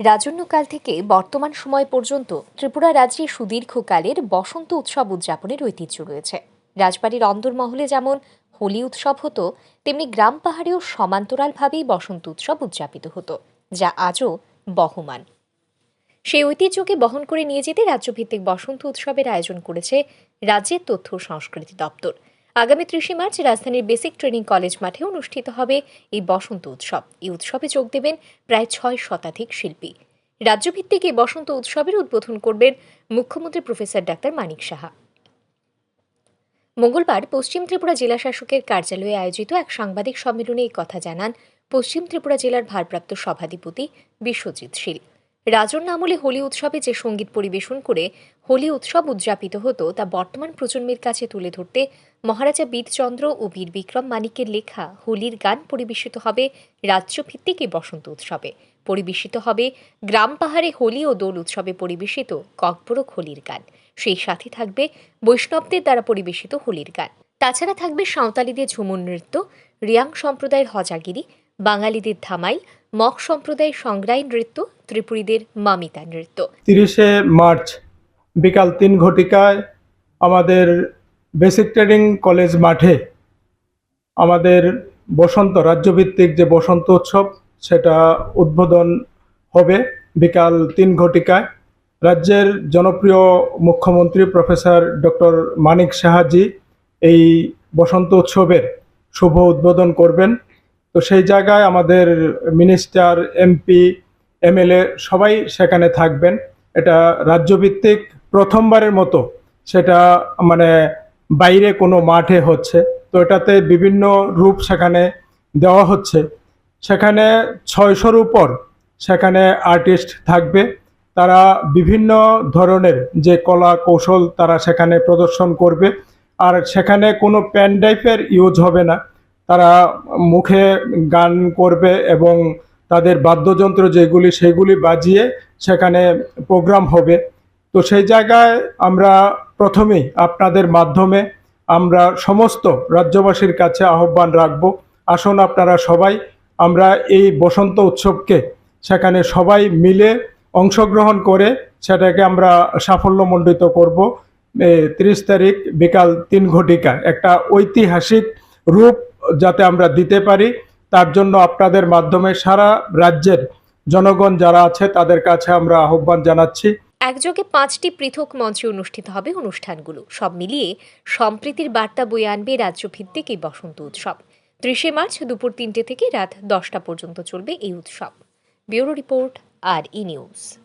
রাজন্যকাল থেকে বর্তমান সময় পর্যন্ত ত্রিপুরা রাজ্যে সুদীর্ঘকালের বসন্ত উৎসব উদযাপনের ঐতিহ্য রয়েছে। রাজবাড়ির অন্দরমহলে যেমন হোলি উৎসব হতো, তেমনি গ্রাম পাহাড়েও সমান্তরালভাবেই বসন্ত উৎসব উদযাপিত হতো, যা আজও বহমান। সেই ঐতিহ্যকে বহন করে নিয়ে যেতে রাজ্যভিত্তিক বসন্ত উৎসবের আয়োজন করেছে রাজ্যের তথ্য সংস্কৃতি দপ্তর। আগামী ত্রিশে মার্চ রাজধানীর বেসিক ট্রেনিং কলেজ মাঠে অনুষ্ঠিত হবে এই বসন্ত উৎসব। এই উৎসবে যোগ দেবেন প্রায় ছয় শতাধিক শিল্পী। রাজ্যভিত্তিক এই বসন্ত উৎসবের উদ্বোধন করবেন মুখ্যমন্ত্রী প্রফেসর ডাক্তার মানিক সাহা। মঙ্গলবার পশ্চিম ত্রিপুরা জেলা শাসকের কার্যালয়ে আয়োজিত এক সাংবাদিক সম্মেলনে এই কথা জানান পশ্চিম ত্রিপুরা জেলার ভারপ্রাপ্ত সভাধিপতি বিশ্বজিৎ শীল। রাজন্য আমলে হোলি উৎসবে যে সংগীত পরিবেশন করে হোলি উৎসব উদযাপিত হতো, তা বর্তমান প্রজন্মের কাছে তুলে ধরতে মহারাজা বীরচন্দ্র ও বীর বিক্রম মানিকের লেখা হোলির গান পরিবেশিত হবে রাজ্যভিত্তিক এই বসন্ত উৎসবে। পরিবেশিত হবে গ্রাম পাহাড়ে হোলি ও দোল উৎসবে পরিবেশিত ককবরক হোলির গান। সেই সাথে থাকবে বৈষ্ণবদের দ্বারা পরিবেশিত হোলির গান। তাছাড়া থাকবে সাঁওতালিদের ঝুমুর নৃত্য, রিয়াং সম্প্রদায়ের হজাগিরি বাঙালিদের ধামাই মগ সম্প্রদায়ের সংগ্রাই নৃত্য, ত্রিপুরীদের মামিতা নৃত্য। তিরিশে মার্চ, বিকাল তিন ঘটিকায় আমাদের বেসিক ট্রেনিং কলেজ মাঠে আমাদের বসন্ত, রাজ্যভিত্তিক যে বসন্ত উৎসব, সেটা উদ্বোধন হবে বিকাল তিন ঘটিকায়। রাজ্যের জনপ্রিয় মুখ্যমন্ত্রী প্রফেসর ডক্টর মানিক সাহাজি এই বসন্ত উৎসবের শুভ উদ্বোধন করবেন। তো সেই জায়গায় আমাদের মিনিস্টার এমপি এমএলএ সবাই সেখানে থাকবেন। এটা রাজ্যভিত্তিক প্রথমবারের মতো সেটা মানে বাইরে কোনো মাঠে হচ্ছে। তো এটাতে বিভিন্ন রূপ সেখানে দেওয়া হচ্ছে। সেখানে ছয়শোর উপর সেখানে আর্টিস্ট থাকবে। তারা বিভিন্ন ধরনের যে কলা কৌশল তারা সেখানে প্রদর্শন করবে। আর সেখানে কোনো প্যান ইউজ হবে না। তারা মুখে গান করবে এবং তাদের বাদ্যযন্ত্র যেগুলি, সেগুলি বাজিয়ে সেখানে প্রোগ্রাম হবে। তো সেই জায়গায় আমরা প্রথমেই আপনাদের মাধ্যমে আমরা সমস্ত রাজ্যবাসীর কাছে আহ্বান রাখব। আসুন আপনারা সবাই, আমরা এই বসন্ত উৎসবকে সেখানে সবাই মিলে অংশগ্রহণ করে সেটাকে আমরা সাফল্যমণ্ডিত করব। তিরিশ তারিখ বিকাল তিন ঘটিকা একটা ঐতিহাসিক রূপ যাতে আমরা দিতে পারি, তার জন্য আপনাদের মাধ্যমে সারা রাজ্যের জনগণ যারা আছে তাদের কাছে আমরা আহ্বান জানাচ্ছি। একযোগে পাঁচটি পৃথক মঞ্চে অনুষ্ঠিত হবে অনুষ্ঠানগুলো। সব মিলিয়ে সম্প্রীতির বার্তা বয়ে আনবে রাজ্যভিত্তিক এই বসন্ত উৎসব। ত্রিশে মার্চ দুপুর তিনটে থেকে রাত দশটা পর্যন্ত চলবে এই উৎসব। ব্যুরো রিপোর্ট আর ই নিউজ।